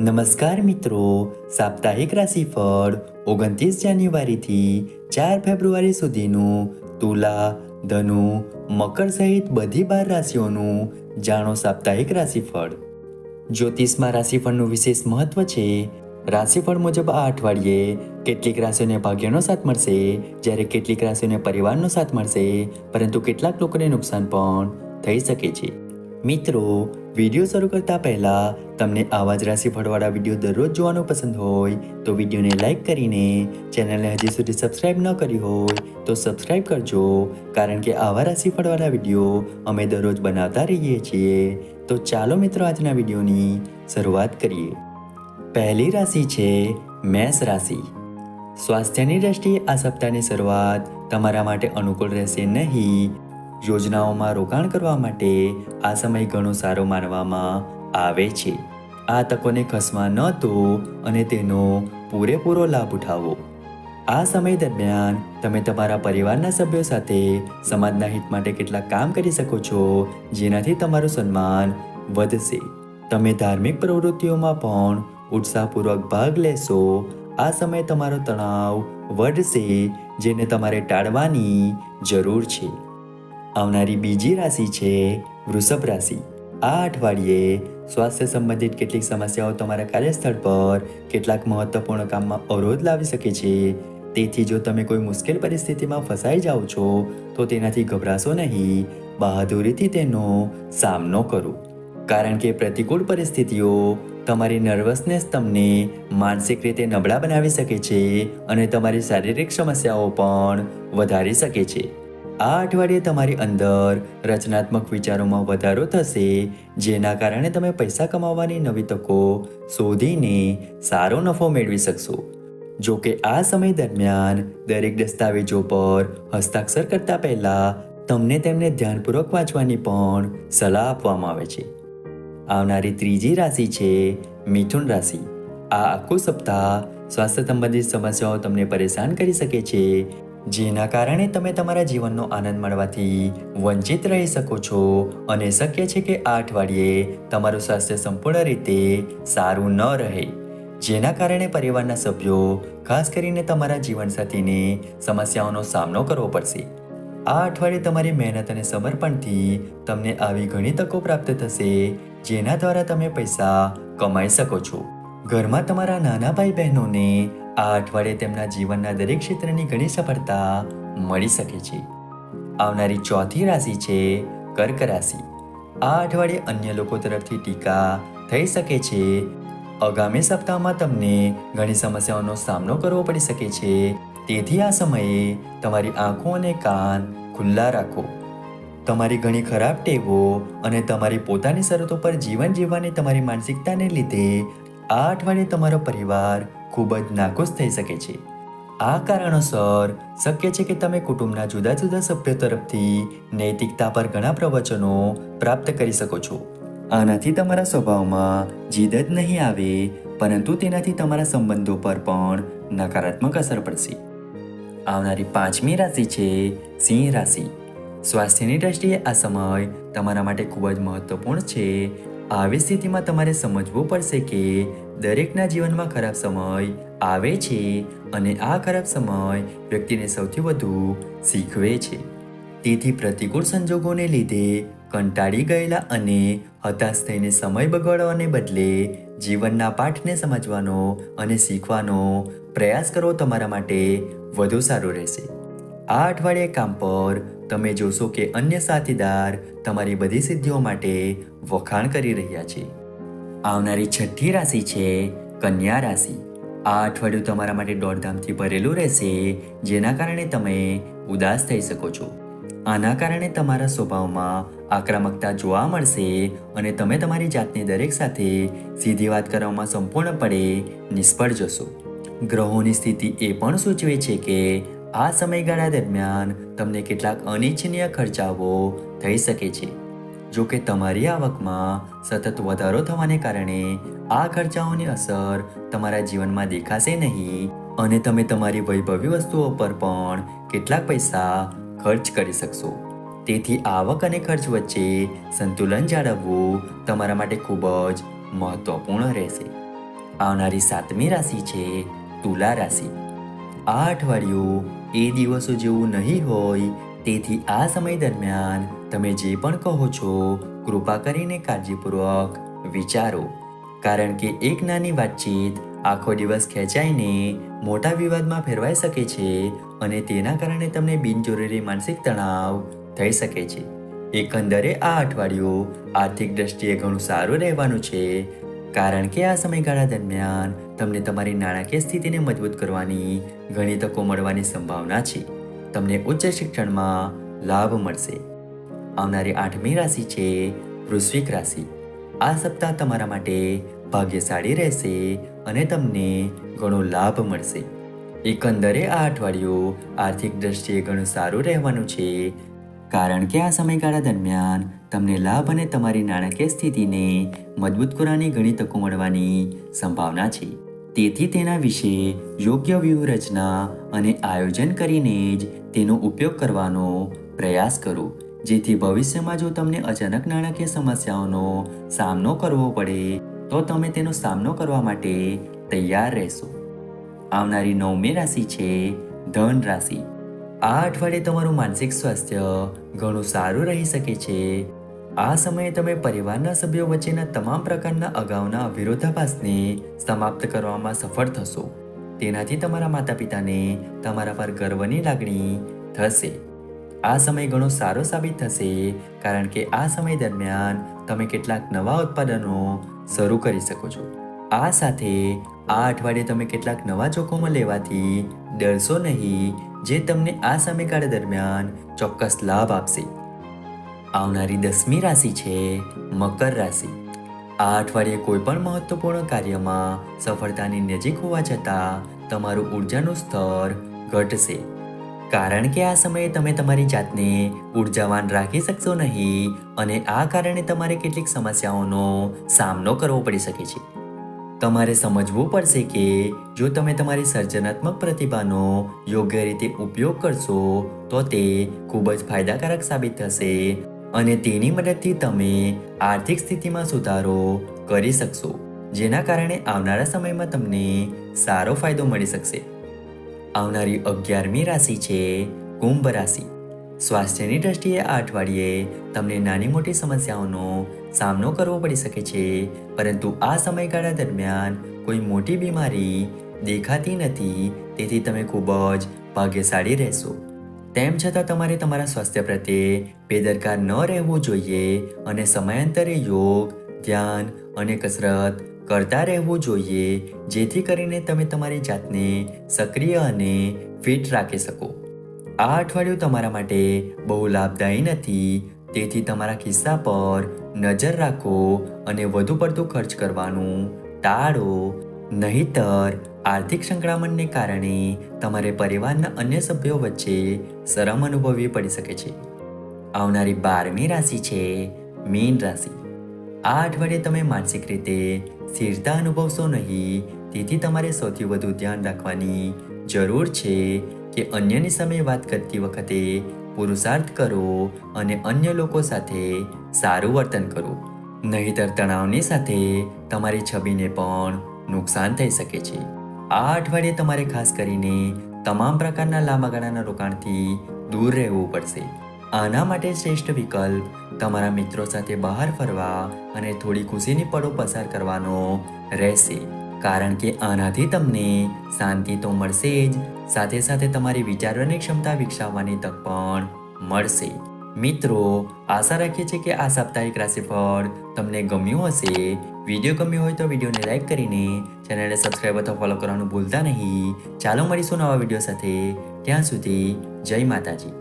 નમસ્કાર મિત્રો. સાપ્તાહિક રાશિફળ ઓગણત્રીસ જાન્યુઆરીથી ચાર ફેબ્રુઆરી સુધીનું તુલા, ધનુ, મકર સહિત બધી બાર રાશિઓનું જાણો સાપ્તાહિક રાશિફળ. જ્યોતિષમાં રાશિફળનું વિશેષ મહત્વ છે. રાશિફળ મુજબ આ અઠવાડિયે કેટલીક રાશિઓને ભાગ્યનો સાથ મળશે, જ્યારે કેટલીક રાશિઓને પરિવારનો સાથ મળશે, પરંતુ કેટલાક લોકોને નુકસાન પણ થઈ શકે છે. મિત્રો વીડિયો શરૂ કરતા પહેલા તમને આવા જ રાશિફળવાળા વીડિયો દરરોજ જોવાનું પસંદ હોય, તો વિડીયોને લાઈક કરીને ચેનલને હજી સુધી સબસ્ક્રાઇબ ન કરી હોય, તો સબસ્ક્રાઇબ કરજો. કારણ કે આવા રાશિફળવાળા વીડિયો અમે દરરોજ બનાવતા રહીએ છીએ. તો ચાલો મિત્રો આજના વિડીયોની શરૂઆત કરીએ. પહેલી રાશિ છે મેષ રાશિ. સ્વાસ્થ્યની દ્રષ્ટિએ આ સપ્તાહની શરૂઆત તમારા માટે અનુકૂળ રહેશે નહીં યોજનાઓમાં રોકાણ કરવા માટે આ સમય ઘણો સારો માનવામાં આવે છે. આ તકોને ખસવા ન દો અને તેનો પૂરેપૂરો લાભ ઉઠાવો. આ સમય દરમિયાન તમે તમારા પરિવારના સભ્યો સાથે સમાજના હિત માટે કેટલાક કામ કરી શકો છો, જેનાથી તમારું સન્માન વધશે. તમે ધાર્મિક પ્રવૃત્તિઓમાં પણ ઉત્સાહપૂર્વક ભાગ લેશો. આ સમયે તમારો તણાવ વધશે, જેને તમારે ટાળવાની જરૂર છે. આવનારી બીજી રાશિ છે વૃષભ રાશિ. આ અઠવાડિયે સ્વાસ્થ્ય સંબંધિત કેટલીક સમસ્યાઓ તમારા કાર્યસ્થળ પર કેટલાક મહત્વપૂર્ણ કામમાં અવરોધ લાવી શકે છે. તેથી જો તમે કોઈ મુશ્કેલ પરિસ્થિતિમાં ફસાઈ જાઓ છો, તો તેનાથી ગભરાશો નહીં. બહાદુરીથી તેનો સામનો કરો. કારણ કે પ્રતિકૂળ પરિસ્થિતિઓ તમારી નર્વસનેસ તમને માનસિક રીતે નબળા બનાવી શકે છે અને તમારી શારીરિક સમસ્યાઓ પણ વધારી શકે છે. આ અઠવાડિયે તમારી અંદર રચનાત્મક વિચારોમાં વધારો થશે, જેના કારણે તમે પૈસા કમાવવાની નવી તકો શોધીને સારો નફો મેળવી શકશો. જો કે આ સમય દરમિયાન દરેક દસ્તાવેજો પર હસ્તાક્ષર કરતા પહેલા તમને તેમને ધ્યાનપૂર્વક વાંચવાની પણ સલાહ આપવામાં આવે છે. આવનારી ત્રીજી રાશિ છે મિથુન રાશિ. આ આખું સપ્તાહ સ્વાસ્થ્ય સંબંધિત સમસ્યાઓ તમને પરેશાન કરી શકે છે જેના કારણે તમે તમારા જીવનનો આનંદ મળવાથી વંચિત રહી શકો છો અને શક્ય છે કે આ અઠવાડિયે તમારું સ્વાસ્થ્ય સંપૂર્ણ રીતે સારું ન રહે. જેના કારણે પરિવારના સભ્યો, ખાસ કરીને તમારા જીવનસાથીને સમસ્યાઓનો સામનો કરવો પડશે. આ અઠવાડિયે તમારી મહેનત અને સમર્પણથી તમને આવી ઘણી તકો પ્રાપ્ત થશે, જેના દ્વારા તમે પૈસા કમાઈ શકો છો. ઘરમાં તમારા નાના ભાઈ બહેનોને આ અઠવાડિયે તેમના જીવનના દરેક ક્ષેત્રની ઘણી સફળતા મળી શકે છે. આવનારી ચોથી રાશિ છે કર્ક રાશિ. આ અઠવાડિયે અન્ય લોકો તરફથી ટીકા થઈ શકે છે. આગામી સપ્તાહમાં તમને ઘણી સમસ્યાઓનો સામનો કરવો પડી શકે છે. તેથી આ સમયે તમારી આંખો અને કાન ખુલ્લા રાખો. તમારી ઘણી ખરાબ ટેવો અને તમારી પોતાની શરતો પર જીવન જીવવાની તમારી માનસિકતાને લીધે આ અઠવાડિયે તમારો પરિવાર ખૂબ જ નાખુશ થઈ શકે છે. આ કારણોસર શક્ય છે કે તમે કુટુંબના જુદા જુદા સભ્યો તરફથી નૈતિકતા પર ઘણા પ્રવચનો પ્રાપ્ત કરી શકો છો. આનાથી તમારા સ્વભાવમાં જીદ જ નહીં આવે, પરંતુ તેનાથી તમારા સંબંધો પર પણ નકારાત્મક અસર પડશે. આવનારી પાંચમી રાશિ છે સિંહ રાશિ. સ્વાસ્થ્યની દ્રષ્ટિએ આ સમય તમારા માટે ખૂબ જ મહત્વપૂર્ણ છે આવી સ્થિતિમાં તમારે સમજવું પડશે કે દરેકના જીવનમાં ખરાબ સમય આવે છે અને આ ખરાબ સમય વ્યક્તિને સૌથી વધુ શીખવે છે. તેથી પ્રતિકૂળ સંજોગોને લીધે કંટાળી ગયેલા અને હતાશ થઈને સમય બગાડવાને બદલે જીવનના પાઠને સમજવાનો અને શીખવાનો પ્રયાસ કરવો તમારા માટે વધુ સારું રહેશે. આ અઠવાડિયે કામ પર તમે જોશો કે અન્ય સાથીદાર તમારી બધી સિદ્ધિઓ માટે વખાણ કરી રહ્યા છે. આવનારી છઠ્ઠી રાશિ છે કન્યા રાશિ. આ અઠવાડિયું તમારા માટે દોડધામથી ભરેલું રહેશે, જેના કારણે તમે ઉદાસ થઈ શકો છો. આના કારણે તમારા સ્વભાવમાં આક્રમકતા જોવા મળશે અને તમે તમારી જાતને દરેક સાથે સીધી વાત કરવામાં સંપૂર્ણપણે નિષ્ફળ જશો. ગ્રહોની સ્થિતિ એ પણ સૂચવે છે કે આ સમયગાળા દરમિયાન તમને કેટલાક અનિચ્છનીય ખર્ચાઓ થઈ શકે છે. જો કે તમારી આવકમાં સતત વધારો થવાને કારણે આ ખર્ચાઓની અસર તમારા જીવનમાં દેખાશે નહીં અને તમે તમારી વૈભવી વસ્તુઓ પર પણ કેટલાક પૈસા ખર્ચ કરી શકશો. તેથી આવક અને ખર્ચ વચ્ચે સંતુલન જાળવવું તમારા માટે ખૂબ જ મહત્વપૂર્ણ રહેશે. આવનારી સાતમી રાશિ છે તુલા રાશિ. આ અઠવાડિયું એ દિવસો જેવું નહીં હોય, તેથી આ સમય દરમિયાન તમે જે પણ કહો છો, કૃપા કરીને કાળજીપૂર્વક વિચારો. કારણ કે એક નાની વાતચીત આખો દિવસ ખેંચાઈને મોટા વિવાદમાં ફેરવાઈ શકે છે અને તેના કારણે તમને બિનજરૂરી માનસિક તણાવ થઈ શકે છે. એકંદરે આ અઠવાડિયું આર્થિક દ્રષ્ટિએ ઘણું સારું રહેવાનું છે, કારણ કે આ સમયગાળા દરમિયાન તમને તમારી નાણાકીય સ્થિતિને મજબૂત કરવાની ઘણી તકો મળવાની સંભાવના છે. તમને ઉચ્ચ શિક્ષણમાં લાભ મળશે. આવનારી આઠમી રાશિ છે વૃશ્વિક રાશિ. આ સપ્તાહ તમારા માટે ભાગ્યશાળી રહેશે અને તમને ઘણો લાભ મળશે. એકંદરે આ અઠવાડિયું આર્થિક દ્રષ્ટિએ ઘણું સારું રહેવાનું છે, કારણ કે આ સમયગાળા દરમિયાન તમને લાભ અને તમારી નાણાકીય સ્થિતિને મજબૂત કરવાની ઘણી તકો મળવાની સંભાવના છે. તેથી તેના વિશે યોગ્ય વ્યૂહરચના અને આયોજન કરીને જ તેનો ઉપયોગ કરવાનો પ્રયાસ કરો. જેથી ભવિષ્યમાં જો તમને અચાનક નાણાકીય સમસ્યાઓનો સામનો કરવો પડે, તો તમે તેનો સામનો કરવા માટે તૈયાર રહેશો. આવનારી નવમી રાશિ છે ધન રાશિ. આ અઠવાડિયે તમારું માનસિક સ્વાસ્થ્ય ઘણું સારું રહી શકે છે આ સમયે તમે પરિવારના સભ્યો વચ્ચેના તમામ પ્રકારના અગાઉના વિરોધાભાસને સમાપ્ત કરવામાં સફળ થશો. તેનાથી તમારા માતા પિતાને તમારા પર ગર્વની લાગણી થશે. આ સમય ઘણો સારો સાબિત થશે કારણ કે આ સમય દરમિયાન તમે કેટલાક નવા ઉત્પાદનો શરૂ કરી શકો છો. આ સાથે આ અઠવાડિયે તમે કેટલાક નવા જોખમો લેવાથી ડરશો નહીં, જે તમને આ સમયગાળા દરમિયાન ચોક્કસ લાભ આપશે. આવનારી દસમી રાશિ છે મકર રાશિ. આ અઠવાડિયે કોઈ પણ મહત્વપૂર્ણ કાર્યમાં સફળતાની નજીક હોવા છતાં તમારું ઉર્જાનું સ્તર ઘટશે. કારણ કે આ સમયે તમે તમારી જાતને ઉર્જાવાન રાખી શકશો નહીં અને આ કારણે તમારે કેટલીક સમસ્યાઓનો સામનો કરવો પડી શકે છે. તમારે સમજવું પડશે કે જો તમે તમારી સર્જનાત્મક પ્રતિભાનો યોગ્ય રીતે ઉપયોગ કરશો તો તે ખૂબ જ ફાયદાકારક સાબિત થશે અને તેની મદદથી તમે આર્થિક સ્થિતિમાં સુધારો કરી શકશો, જેના કારણે આવનારા સમયમાં તમને સારો ફાયદો મળી શકશે. આવનારી અગિયારમી રાશિ છે કુંભ રાશિ. સ્વાસ્થ્યની દ્રષ્ટિએ આ અઠવાડિયે તમને નાની મોટી સમસ્યાઓનો સામનો કરવો પડી શકે છે, પરંતુ આ સમયગાળા દરમિયાન કોઈ મોટી બીમારી દેખાતી નથી, તેથી તમે ખૂબ જ ભાગ્યશાળી રહેશો. તેમ છતાં તમારે તમારા સ્વાસ્થ્ય પ્રત્યે બેદરકાર ન રહેવું જોઈએ અને સમયાંતરે યોગ, ધ્યાન અને કસરત કરતા રહેવું જોઈએ, જેથી કરીને તમે તમારી જાતને સક્રિય અને ફિટ રાખી શકો. આ અઠવાડિયું તમારા માટે બહુ લાભદાયી નથી, તેથી તમારા ખિસ્સા પર નજર રાખો અને વધુ પડતું ખર્ચ કરવાનું ટાળો. નહીતર આર્થિક સંકળામણને કારણે તમારે પરિવારના અન્ય સભ્યો વચ્ચે શરમ અનુભવવી પડી શકે છે. આવનારી બારમી રાશિ છે મીન રાશિ. આ અઠવાડિયે તમે માનસિક રીતે સ્થિરતા અનુભવશો નહીં, તેથી તમારે સૌથી વધુ ધ્યાન રાખવાની જરૂર છે કે અન્યની સામે વાત કરતી વખતે પુરુષાર્થ કરો અને અન્ય લોકો સાથે સારું વર્તન કરો. નહીતર તણાવની સાથે તમારી છબીને પણ નુકસાન થઈ શકે છે. આ અઠવાડિયે તમારે ખાસ કરીને તમામ પ્રકારના લાંબા ગાળાના રોકાણથી દૂર રહેવું પડશે. આના માટે શ્રેષ્ઠ વિકલ્પ તમારા મિત્રો સાથે બહાર ફરવા અને થોડી ખુશીની પળો પસાર કરવાનો રહેશે. કારણ કે આનાથી તમને શાંતિ તો મળશે જ, સાથે સાથે તમારી વિચારવાની ક્ષમતા વિકસાવવાની તક પણ મળશે. મિત્રો, આશા રાખીએ છીએ કે આ સાપ્તાહિક રાશિફળ તમને ગમ્યું હશે. વીડિયો ગમ્યો હોય તો વિડીયોને લાઇક કરીને ચેનલને સબસ્ક્રાઈબ અથવા ફોલો કરવાનું ભૂલતા નહીં. ચાલો મળીશું નવા વીડિયો સાથે. ત્યાં સુધી જય માતાજી.